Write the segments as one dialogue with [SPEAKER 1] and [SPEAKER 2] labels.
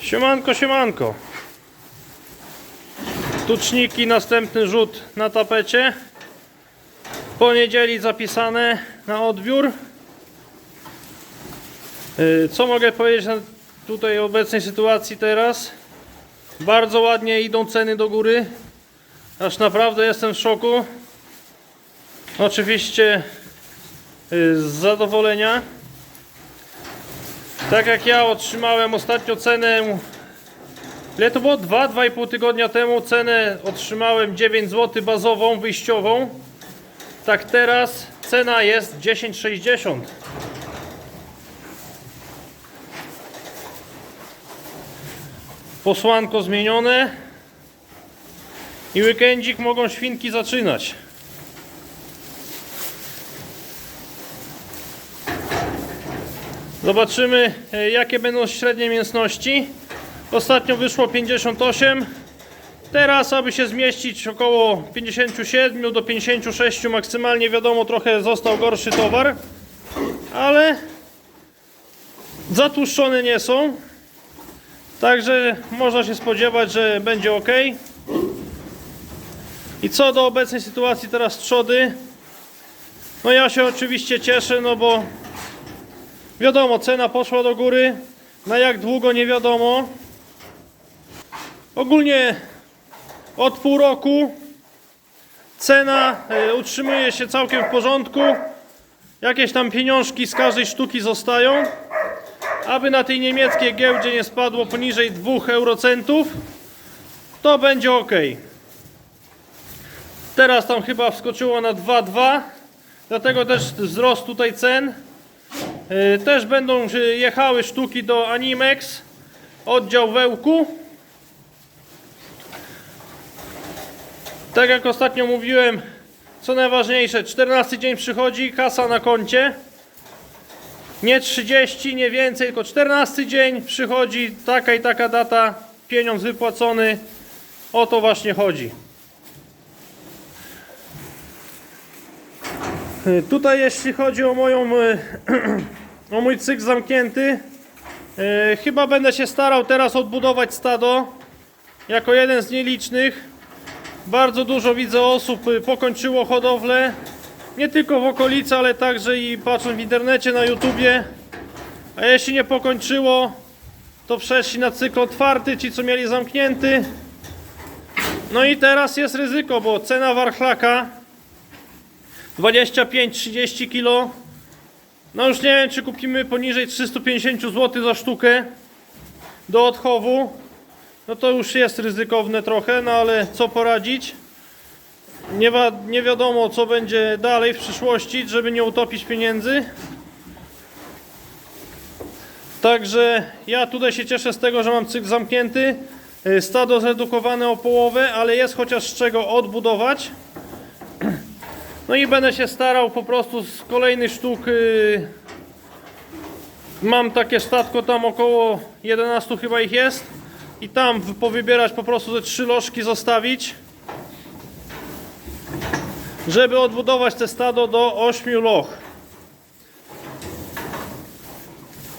[SPEAKER 1] Siemanko, siemanko. Tuczniki, następny rzut na tapecie. Poniedzieli zapisane na odbiór. Yy, Co mogę powiedzieć na tutaj obecnej sytuacji teraz? Bardzo ładnie idą ceny do góry. Aż naprawdę jestem w szoku. Oczywiście yy, z zadowolenia. Tak jak ja otrzymałem ostatnio cenę. Ile to było? 2-2,5 tygodnia temu cenę otrzymałem 9 zł bazową, wyjściową. Tak teraz cena jest 10,60. Posłanko zmienione. I weekendzik mogą świnki zaczynać. Zobaczymy e, jakie będą średnie mięsności. Ostatnio wyszło 58. Teraz, aby się zmieścić około 57 do 56 maksymalnie, wiadomo, trochę został gorszy towar, ale zatłuszczone nie są. Także można się spodziewać, że będzie ok. I co do obecnej sytuacji teraz trzody, no ja się oczywiście cieszę, no bo Wiadomo, cena poszła do góry. Na jak długo nie wiadomo. Ogólnie od pół roku cena e, utrzymuje się całkiem w porządku. Jakieś tam pieniążki z każdej sztuki zostają. Aby na tej niemieckiej giełdzie nie spadło poniżej 2 eurocentów, to będzie ok. Teraz tam chyba wskoczyło na 2,2. Dlatego też wzrost tutaj cen. E, Też będą e, jechały sztuki do Animex, oddział Wełku. Tak jak ostatnio mówiłem, co najważniejsze, 14 dzień przychodzi, kasa na koncie. Nie 30, nie więcej, tylko 14 dzień przychodzi, taka i taka data, pieniądz wypłacony. O to właśnie chodzi. E, Tutaj jeśli chodzi o moją e, o mój cykl zamknięty, e, chyba będę się starał teraz odbudować stado jako jeden z nielicznych. Bardzo dużo widzę osób e, pokończyło hodowlę, nie tylko w okolicy, ale także i patrząc w internecie, na YouTubie. A jeśli nie pokończyło, to przeszli na cykl otwarty, ci co mieli zamknięty. No i teraz jest ryzyko, bo cena warchlaka 25-30 kg. No już nie wiem, czy kupimy poniżej 350 zł za sztukę do odchowu. No to już jest ryzykowne trochę, no ale co poradzić? Nie, wa- nie wiadomo, co będzie dalej w przyszłości, żeby nie utopić pieniędzy. Także ja tutaj się cieszę z tego, że mam cykl zamknięty. Y, Stado zredukowane o połowę, ale jest chociaż z czego odbudować. No i będę się starał po prostu z kolejnych sztuk. Mam takie statko tam około 11 chyba ich jest. I tam powybierać po prostu te trzy lożki zostawić. Żeby odbudować te stado do 8 loch.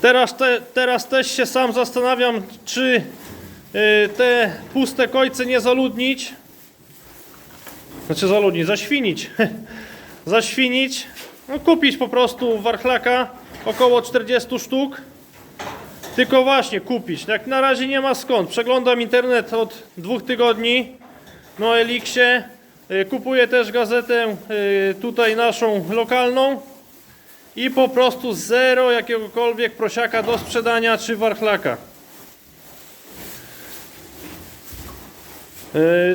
[SPEAKER 1] Teraz, te, teraz też się sam zastanawiam, czy y, te puste kojce nie zaludnić. Znaczy zaludnić, zaświnić. zaświnić. No kupić po prostu warchlaka około 40 sztuk. Tylko właśnie kupić. Jak na razie nie ma skąd. Przeglądam internet od dwóch tygodni. No Eliksie. Y, Kupuję też gazetę y, tutaj naszą lokalną. I po prostu zero jakiegokolwiek prosiaka do sprzedania czy warchlaka.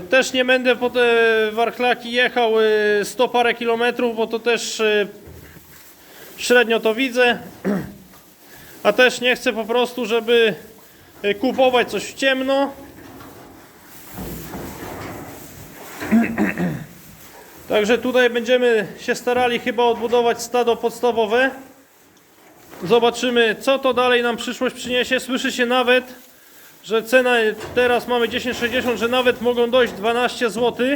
[SPEAKER 1] Też nie będę po te warchlaki jechał yy, 100 parę kilometrów, bo to też yy, średnio to widzę. A też nie chcę po prostu, żeby kupować coś w ciemno. Także tutaj będziemy się starali chyba odbudować stado podstawowe. Zobaczymy, co to dalej nam przyszłość przyniesie. Słyszy się nawet, że cena teraz mamy 10,60, że nawet mogą dojść 12 zł.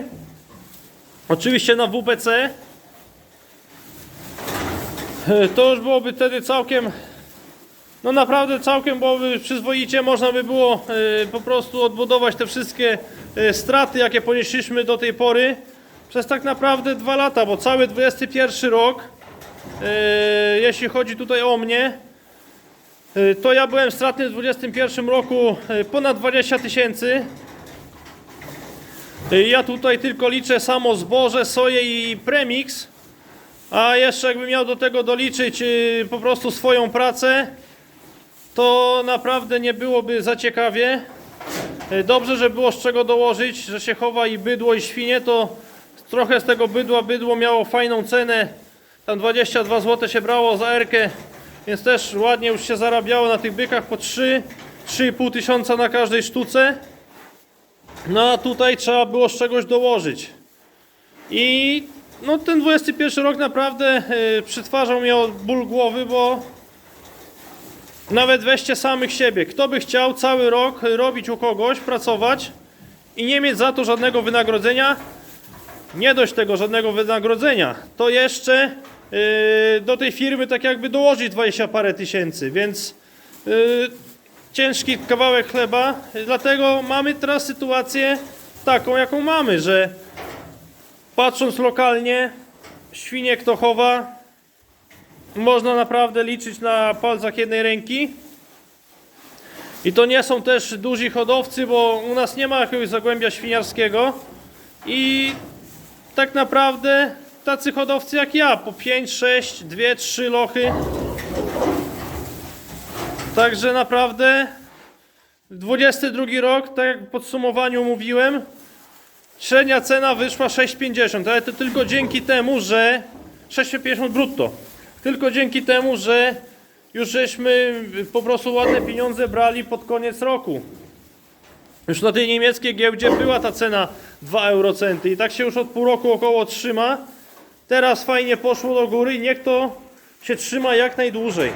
[SPEAKER 1] Oczywiście na WPC. E, To już byłoby wtedy całkiem No naprawdę całkiem byłoby przyzwoicie, można by było e, po prostu odbudować te wszystkie e, straty, jakie ponieśliśmy do tej pory przez tak naprawdę dwa lata, bo cały 21 rok, jeśli chodzi tutaj o mnie, to ja byłem stratny w 21 roku e, ponad 20 tysięcy. E, Ja tutaj tylko liczę samo zboże, soję i premix, a jeszcze jakbym miał do tego doliczyć e, po prostu swoją pracę, to naprawdę nie byłoby za ciekawie. E, Dobrze, że było z czego dołożyć, że się chowa i bydło i świnie, to trochę z tego bydła bydło miało fajną cenę. Tam 22 zł się brało za erkę, więc też ładnie już się zarabiało na tych bykach po 3, 3,5 tysiąca na każdej sztuce. No a tutaj trzeba było z czegoś dołożyć. I no ten 21 rok naprawdę yy, przytwarzał mnie od ból głowy, bo nawet weźcie samych siebie. Kto by chciał cały rok robić u kogoś, pracować i nie mieć za to żadnego wynagrodzenia? Nie dość tego żadnego wynagrodzenia, to jeszcze do tej firmy tak jakby dołożyć 20 parę tysięcy, więc yy, ciężki kawałek chleba. Dlatego mamy teraz sytuację taką, jaką mamy, że patrząc lokalnie, świnie kto chowa, można naprawdę liczyć na palcach jednej ręki. I to nie są też duzi hodowcy, bo u nas nie ma jakiegoś zagłębia świniarskiego. I tak naprawdę tacy hodowcy jak ja, po 5, 6, 2, 3 lochy. Także naprawdę 22 rok, tak jak w podsumowaniu mówiłem, średnia cena wyszła 6,50, ale to tylko dzięki temu, że 6,50 brutto. Tylko dzięki temu, że już żeśmy po prostu ładne pieniądze brali pod koniec roku. Już na tej niemieckiej giełdzie była ta cena 2 eurocenty i tak się już od pół roku około trzyma. Teraz fajnie poszło do góry i niech to się trzyma jak najdłużej.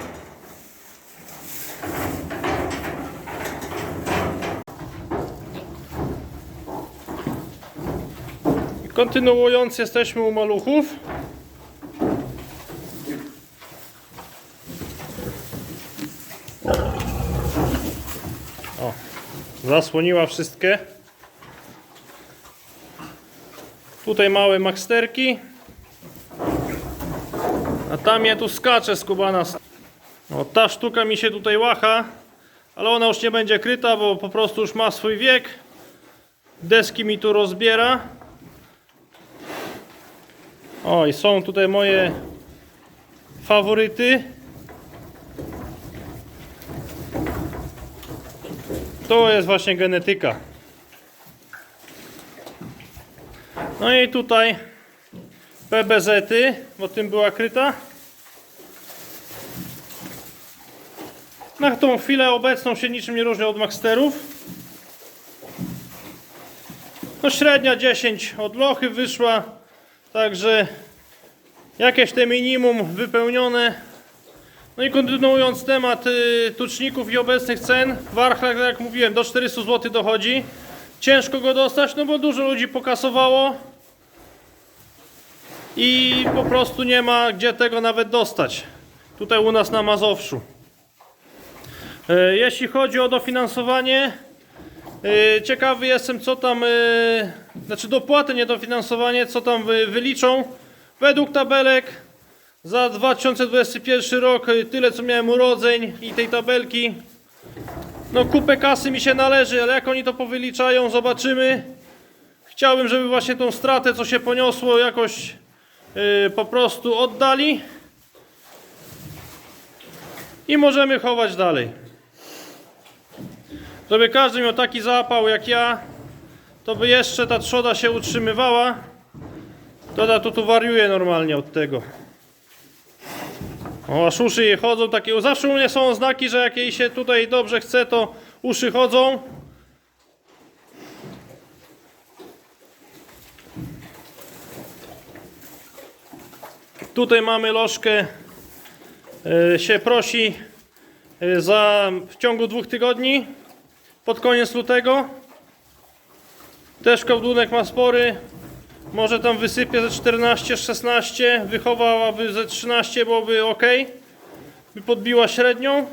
[SPEAKER 1] Kontynuując, jesteśmy u maluchów. O, zasłoniła wszystkie. Tutaj małe maksterki. A tam je tu skacze skubana. O, ta sztuka mi się tutaj łacha, ale ona już nie będzie kryta, bo po prostu już ma swój wiek. Deski mi tu rozbiera. O, i są tutaj moje faworyty. To jest właśnie genetyka. No i tutaj PBZ-y, bo tym była kryta. Na tą chwilę obecną się niczym nie różni od Maxterów. No średnia 10 od lochy wyszła, także jakieś te minimum wypełnione. No i kontynuując temat y, tuczników i obecnych cen, warchlak, tak jak mówiłem, do 400 zł dochodzi. Ciężko go dostać, no bo dużo ludzi pokasowało i po prostu nie ma gdzie tego nawet dostać. Tutaj u nas na Mazowszu. Y, Jeśli chodzi o dofinansowanie, y, ciekawy jestem co tam, y, znaczy dopłaty, nie dofinansowanie, co tam wy- wyliczą. Według tabelek za 2021 rok tyle co miałem urodzeń i tej tabelki. No kupę kasy mi się należy, ale jak oni to powyliczają, zobaczymy. Chciałbym, żeby właśnie tą stratę, co się poniosło, jakoś po prostu oddali. I możemy chować dalej. Żeby każdy miał taki zapał jak ja, to by jeszcze ta trzoda się utrzymywała. To to tu wariuje normalnie od tego. O, aż uszy jej chodzą takie. Zawsze u mnie są znaki, że jak jej się tutaj dobrze chce, to uszy chodzą. Tutaj mamy lożkę, e, się prosi e, za w ciągu dwóch tygodni, pod koniec lutego. Też kołdunek ma spory, może tam wysypie ze 14, 16, wychowałaby ze 13, byłoby ok. By podbiła średnią.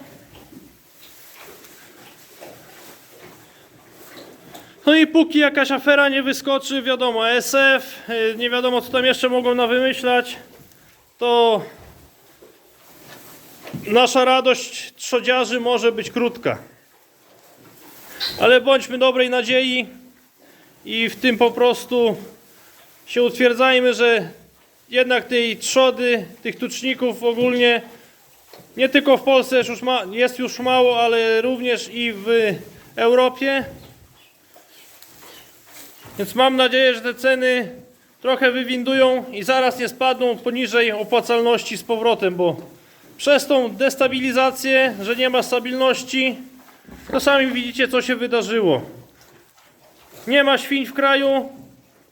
[SPEAKER 1] No i póki jakaś afera nie wyskoczy, wiadomo, SF, e, nie wiadomo co tam jeszcze mogą na wymyślać to nasza radość trzodziarzy może być krótka. Ale bądźmy dobrej nadziei i w tym po prostu się utwierdzajmy, że jednak tej trzody, tych tuczników ogólnie nie tylko w Polsce jest już, ma, jest już mało, ale również i w Europie. Więc mam nadzieję, że te ceny trochę wywindują i zaraz nie spadną poniżej opłacalności z powrotem, bo przez tą destabilizację, że nie ma stabilności, to sami widzicie, co się wydarzyło. Nie ma świń w kraju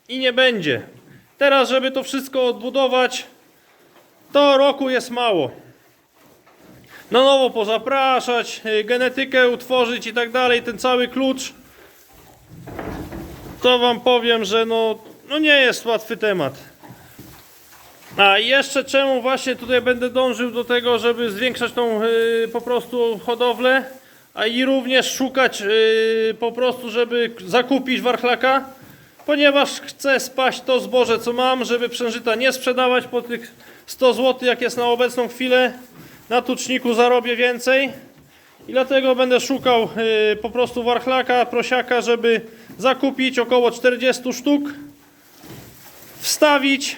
[SPEAKER 1] i nie będzie. Teraz, żeby to wszystko odbudować, to roku jest mało. Na nowo pozapraszać, y, genetykę utworzyć i tak dalej, ten cały klucz, to wam powiem, że no, no nie jest łatwy temat. A jeszcze czemu właśnie tutaj będę dążył do tego, żeby zwiększać tą y, po prostu hodowlę, a i również szukać y, po prostu, żeby zakupić warchlaka, ponieważ chcę spaść to zboże, co mam, żeby przężyta nie sprzedawać po tych 100 zł, jak jest na obecną chwilę. Na tuczniku zarobię więcej. I dlatego będę szukał y, po prostu warchlaka, prosiaka, żeby zakupić około 40 sztuk, wstawić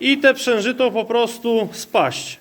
[SPEAKER 1] i te przężyto po prostu spaść.